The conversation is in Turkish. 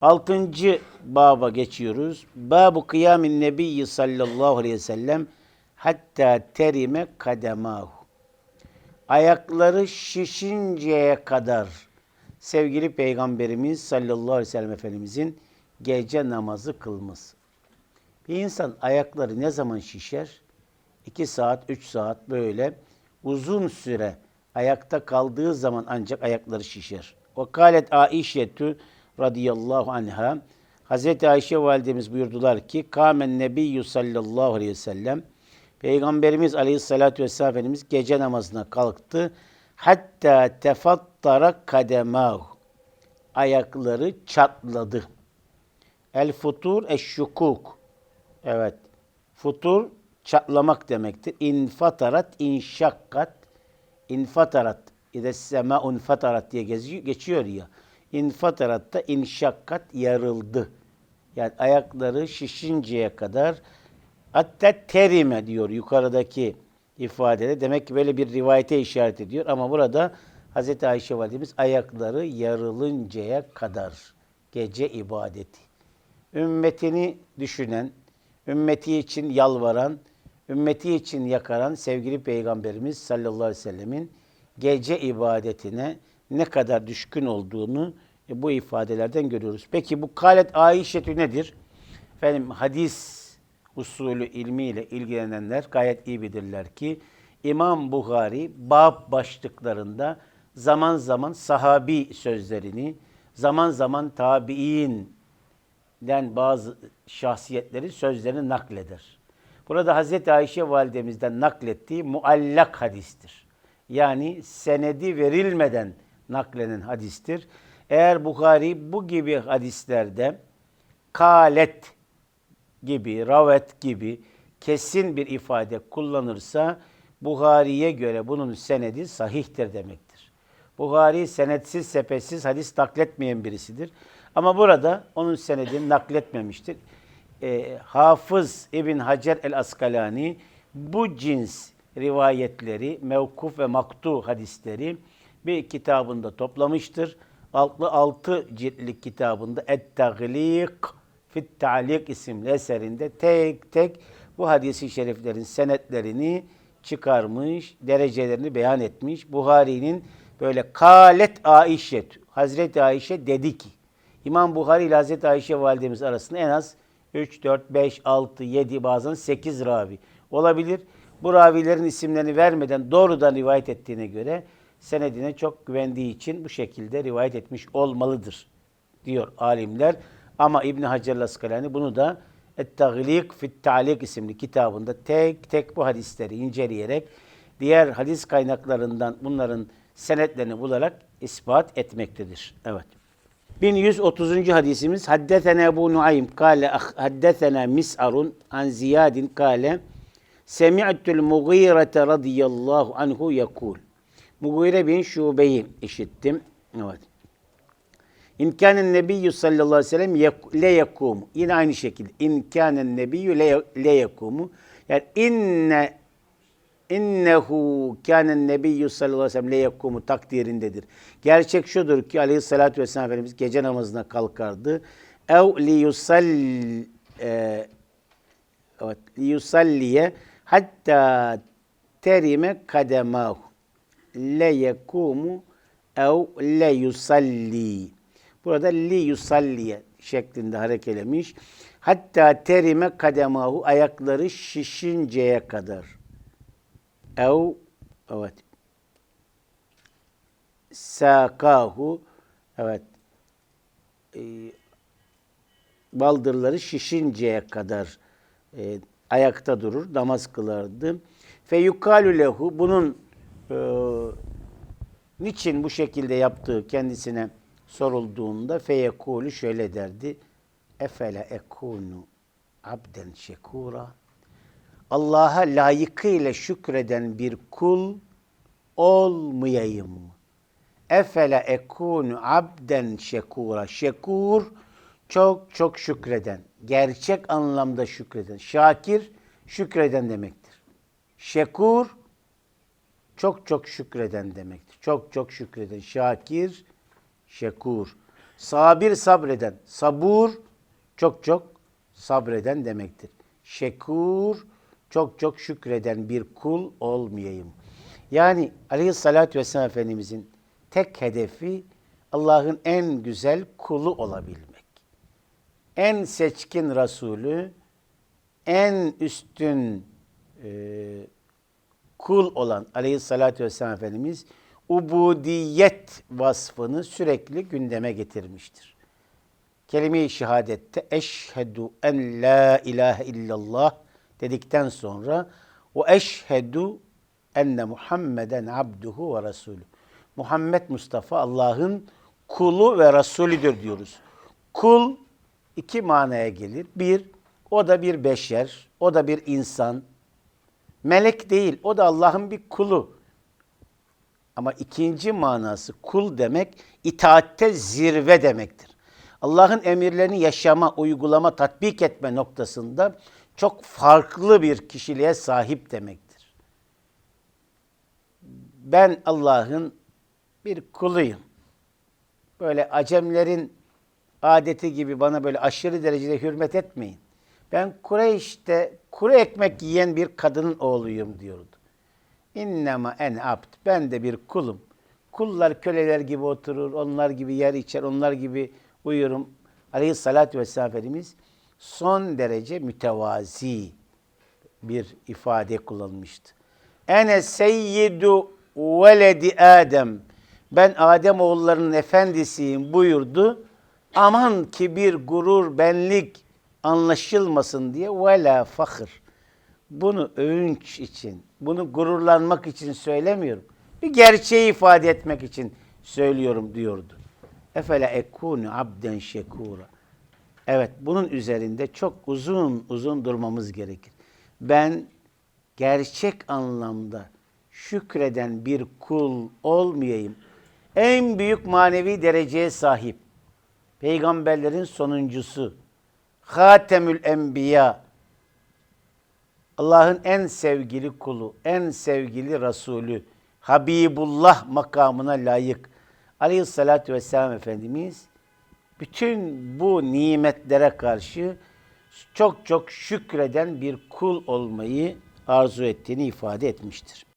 Altıncı baba geçiyoruz. Babu kıyamin nebiyyi sallallahu aleyhi ve sellem hatta terime kademahu. Ayakları şişinceye kadar sevgili Peygamberimiz sallallahu aleyhi ve sellem Efendimizin gece namazı kılması. Bir insan ayakları ne zaman şişer? 2 saat, 3 saat böyle uzun süre ayakta kaldığı zaman ancak ayakları şişer. O kalet Aişetü radıyallahu anha Hazreti Ayşe validemiz buyurdular ki Kamen Nebiyyü sallallahu aleyhi ve sellem Peygamberimiz aleyhissalatü vesselam Efendimiz gece namazına kalktı. Hatta tefattara kademahu. Ayakları çatladı. El futur eşşukuk. Evet. Futur çatlamak demektir. İnfatarat, inşakkat, infatarat. İde sema unfatarat diye geçiyor ya. İnfatarat da inşakkat yarıldı. Yani ayakları şişinceye kadar hatta terime diyor yukarıdaki ifadede. Demek ki böyle bir rivayete işaret ediyor. Ama burada Hz. Ayşe validemiz ayakları yarılıncaya kadar gece ibadeti ümmetini düşünen, ümmeti için yalvaran, ümmeti için yakaran sevgili Peygamberimiz sallallahu aleyhi ve sellemin gece ibadetine ne kadar düşkün olduğunu e, bu ifadelerden görüyoruz. Peki bu kalet Ayşetü nedir? Efendim hadis usulü ilmiyle ilgilenenler gayet iyi bilirler ki İmam Bukhari bab başlıklarında zaman zaman sahabi sözlerini, zaman zaman tabi'in den bazı şahsiyetleri sözlerini nakleder. Burada Hazreti Ayşe validemizden naklettiği muallak hadistir. Yani senedi verilmeden naklenen hadistir. Eğer Bukhari bu gibi hadislerde kalet gibi, ravet gibi kesin bir ifade kullanırsa Buhari'ye göre bunun senedi sahihtir demektir. Buhari senetsiz, sepetsiz hadis nakletmeyen birisidir. Ama burada onun senedini nakletmemiştir. E, Hafız İbn Hacer el-Askalani bu cins rivayetleri, mevkuf ve maktu hadisleri bir kitabında toplamıştır. Altı altı ciltlik kitabında Et-Taglik Fit Ta'lik isimli eserinde tek tek bu hadisi şeriflerin senetlerini çıkarmış, derecelerini beyan etmiş. Buhari'nin böyle kalet Aişe, Hazreti Ayşe dedi ki, İmam Buhari ile Hazreti Ayşe validemiz arasında en az 3, 4, 5, 6, 7 bazen 8 ravi olabilir. Bu ravilerin isimlerini vermeden doğrudan rivayet ettiğine göre senedine çok güvendiği için bu şekilde rivayet etmiş olmalıdır diyor alimler. Ama İbn Hacer Askalani bunu da Et-Taglik fit Ta'lik isimli kitabında tek tek bu hadisleri inceleyerek diğer hadis kaynaklarından bunların senetlerini bularak ispat etmektedir. Evet. 1130. hadisimiz Haddetene Ebu Nuaym kâle haddetena Mis'arun an Ziyadin kâle Semi'tul Mughirete radıyallahu anhu yakul. Mughire bin Şube'yi işittim. Evet. İmkanen nebiyyü sallallahu aleyhi ve sellem le yakumu. Yine aynı şekilde. İmkanen nebiyyü le, yakumu. Yani inne innehu kânen nebiyyü sallallahu aleyhi ve sellem le yakumu takdirindedir. Gerçek şudur ki aleyhissalatü vesselam Efendimiz gece namazına kalkardı. Ev li yusall e, evet, li yusalliye hatta terime kademahu le yekumu ev le yusalli. Burada li yusalliye şeklinde harekelemiş. Hatta terime kademahu ayakları şişinceye kadar. Ev evet. Sakahu evet. E, baldırları şişinceye kadar e, ayakta durur, namaz kılardı. Fe yukalu lehu bunun e, niçin bu şekilde yaptığı kendisine sorulduğunda feyekulu şöyle derdi. Efele ekunu abden şekura. Allah'a layıkıyla şükreden bir kul olmayayım mı? Efele ekunu abden şekura. Şekur çok çok şükreden, gerçek anlamda şükreden. Şakir şükreden demektir. Şekur çok çok şükreden demektir. Çok çok şükreden. Şakir, şekur. Sabir sabreden. Sabur çok çok sabreden demektir. Şekur çok çok şükreden bir kul olmayayım. Yani aleyhissalatü vesselam Efendimizin tek hedefi Allah'ın en güzel kulu olabilmek. En seçkin Resulü, en üstün e, kul olan aleyhissalatü vesselam Efendimiz ubudiyet vasfını sürekli gündeme getirmiştir. Kelime-i şehadette eşhedü en la ilahe illallah dedikten sonra ve eşhedü enne Muhammeden abduhu ve resulü. Muhammed Mustafa Allah'ın kulu ve Resulüdür diyoruz. Kul iki manaya gelir. Bir, o da bir beşer, o da bir insan. Melek değil, o da Allah'ın bir kulu. Ama ikinci manası kul demek itaatte zirve demektir. Allah'ın emirlerini yaşama, uygulama, tatbik etme noktasında çok farklı bir kişiliğe sahip demektir. Ben Allah'ın bir kuluyum. Böyle acemlerin adeti gibi bana böyle aşırı derecede hürmet etmeyin. Ben Kureyş'te kuru ekmek yiyen bir kadının oğluyum diyordu. İnnema en abd. Ben de bir kulum. Kullar köleler gibi oturur, onlar gibi yer içer, onlar gibi uyurum. Aleyhissalatü vesselam Efendimiz son derece mütevazi bir ifade kullanmıştı. Ene seyyidu veledi Adem. Ben Adem oğullarının efendisiyim buyurdu. Aman ki bir gurur, benlik anlaşılmasın diye ve la fakir. Bunu övünç için, bunu gururlanmak için söylemiyorum. Bir gerçeği ifade etmek için söylüyorum diyordu. Efele ekunu abden şekura. Evet bunun üzerinde çok uzun uzun durmamız gerekir. Ben gerçek anlamda şükreden bir kul olmayayım. En büyük manevi dereceye sahip. Peygamberlerin sonuncusu. Hatemül Enbiya. Allah'ın en sevgili kulu, en sevgili Resulü, Habibullah makamına layık. Aleyhissalatü vesselam Efendimiz bütün bu nimetlere karşı çok çok şükreden bir kul olmayı arzu ettiğini ifade etmiştir.